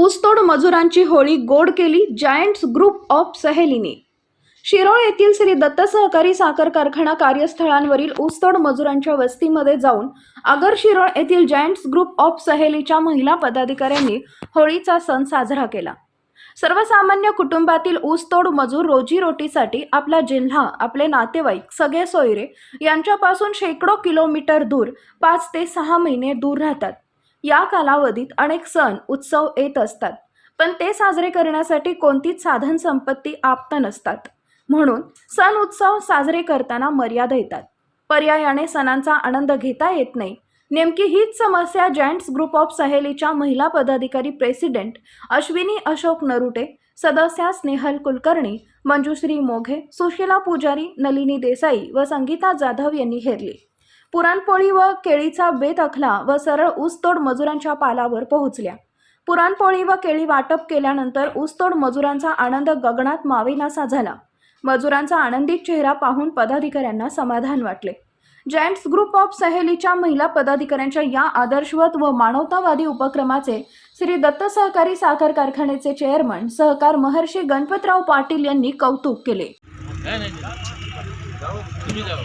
ऊसतोड मजुरांची होळी गोड केली जायंट्स ग्रुप ऑफ सहेलीने. शिरोळ येथील श्री दत्त सहकारी साखर कारखाना कार्यस्थळांवरील ऊसतोड मजुरांच्या वस्तीमध्ये जाऊन आगर शिरोळ येथील जायंट्स ग्रुप ऑफ सहेलीच्या महिला पदाधिकाऱ्यांनी होळीचा सण साजरा केला. सर्वसामान्य कुटुंबातील ऊसतोड मजूर रोजीरोटीसाठी आपला जिल्हा आपले नातेवाईक सगळे सोयरे यांच्यापासून शेकडो किलोमीटर दूर पाच ते सहा महिने दूर राहतात. या कालावधीत अनेक सण उत्सव येत असतात. पण ते साजरे करण्यासाठी कोणतीच साधन संपत्ती आप्त नसतात. म्हणून सण उत्सव साजरे करताना मर्यादा येतात. पर्यायाने सणांचा आनंद घेता येत नाही. नेमकी हीच समस्या जॉईंट्स ग्रुप ऑफ सहेलीच्या महिला पदाधिकारी प्रेसिडेंट अश्विनी अशोक नरुटे सदस्या स्नेहल कुलकर्णी मंजुश्री मोघे सुशीला पुजारी नलिनी देसाई व संगीता जाधव यांनी हेरली पुरणपोळी व केळीचा बेत आखला व सरळ ऊसतोड मजुरांच्या पालावर पोहोचल्या. पुरणपोळी व केळी वाटप केल्यानंतर ऊसतोड मजुरांचा आनंद गगनात मावेनासा झाला. मजुरांचा आनंदित चेहरा पाहून पदाधिकाऱ्यांना समाधान वाटले. जॅन्ट्स ग्रुप ऑफ सहेलीच्या महिला पदाधिकाऱ्यांच्या या आदर्शवत व मानवतावादी उपक्रमाचे श्री दत्त सहकारी साखर कारखान्याचे चेअरमन सहकार महर्षी गणपतराव पाटील यांनी कौतुक केले. तुम्ही जाऊ.